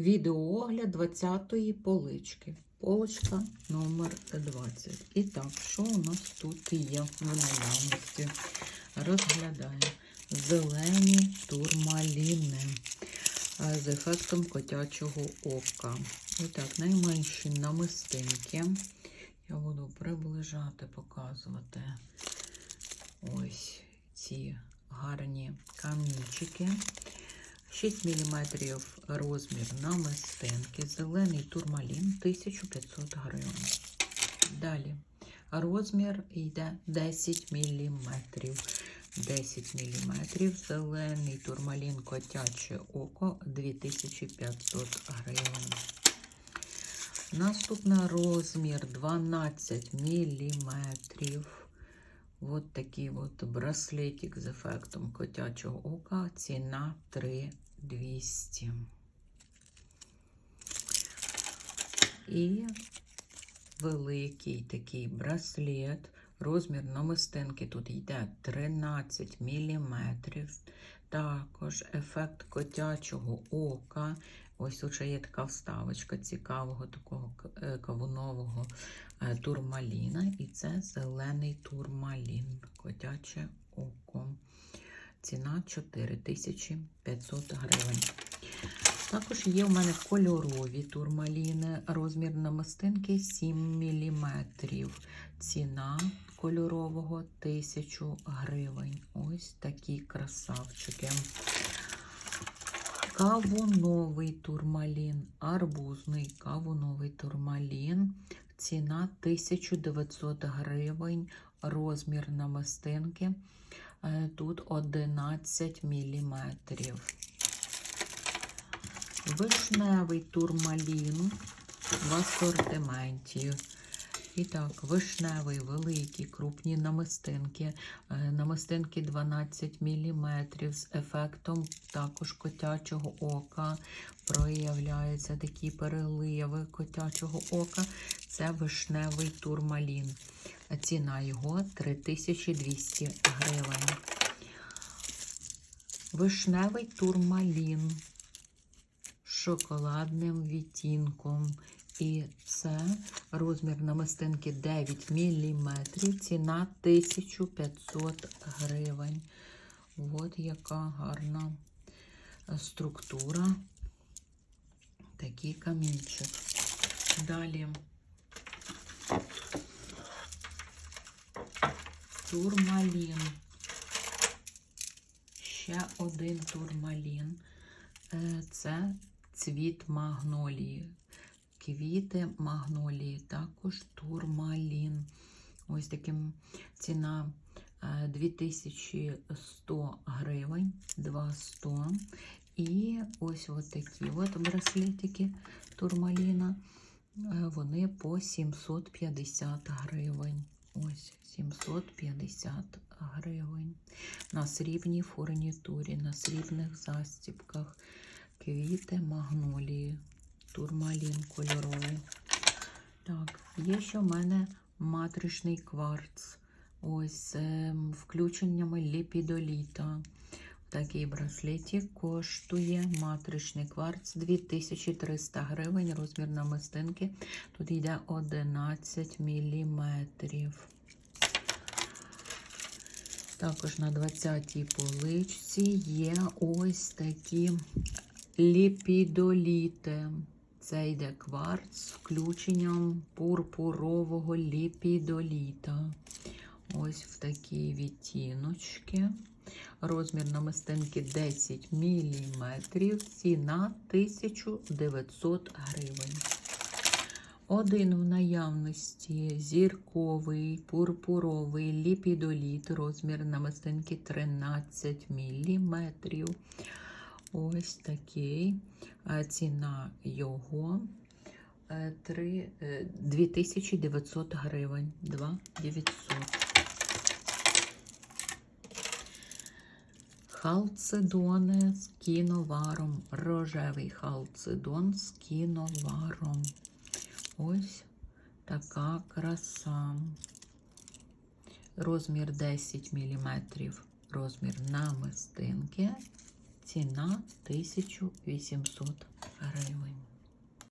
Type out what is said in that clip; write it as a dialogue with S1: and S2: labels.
S1: Відеоогляд 20-ї полички. Полочка номер 20. І так, що у нас тут є в наявності? Розглядаємо. Зелені турмаліни е, з ефектом котячого ока. І так, найменші намистинки. Я буду приближати, показувати ось ці гарні камінчики. 6 мм розмір намистинки, зелений турмалін 1500 гривень. Далі розмір йде 10 мм. 10 мм, зелений турмалін котяче око 2500 гривень. Наступний розмір 12 мм. От такий от браслетик з ефектом котячого ока. Ціна 3200. І великий такий браслет. Розмір намистинки тут йде 13 мм. Також ефект котячого ока. Ось ще є така вставочка цікавого такого е, кавунового е, турмаліна. І це зелений турмалін, котяче око. Ціна 4500 гривень. Також є в мене кольорові турмаліни, розмір намистинки 7 мм. Ціна кольорового 1000 гривень. Ось такі красавчики. Кавуновий турмалін, арбузний кавуновий турмалін. Ціна 1900 гривень. Розмір намистинки. Е, Тут 11 мм. Вишневий турмалін в асортименті. І так, вишневий, великі, крупні намистинки. Е, Намистинки 12 мм з ефектом також котячого ока. Проявляються такі переливи котячого ока. Це вишневий турмалін. Ціна його 3200 гривень. Вишневий турмалін з шоколадним відтінком. І це розмір намистинки 9 мм, ціна 1500 гривень. От яка гарна структура. Такий камінчик. Далі турмалін. Ще один турмалін. Е, Це цвіт магнолії квіти магнолії, також турмалін. Ось таким ціна 2100 гривень, 200. І ось такі от браслетики турмаліна. Вони по 750 гривень. Ось 750 гривень. На срібній фурнітурі, на срібних застібках. Квіти магнолії турмалін кольоровий. Так, є ще в мене матричний кварц. Ось з включеннями ліпідоліта. Такий браслетик коштує матричний кварц 2300 гривень. Розмір намистинки. Тут йде 11 мм. Також на 20-й поличці є ось такі ліпідоліти. Це йде кварц з включенням пурпурового ліпідоліта. Ось в такі відтіночки. Розмір намистинки 10 мм. Ціна 1900 гривень. Один в наявності зірковий пурпуровий ліпідоліт. Розмір намистинки 13 мм. Ось такий. Ціна його 3, 2900 гривень. 2900. Халцедони з кіноваром. Рожевий халцедон з кіноваром. Ось така краса. Розмір 10 мм. Розмір намистинки. Ціна 1800 гривень.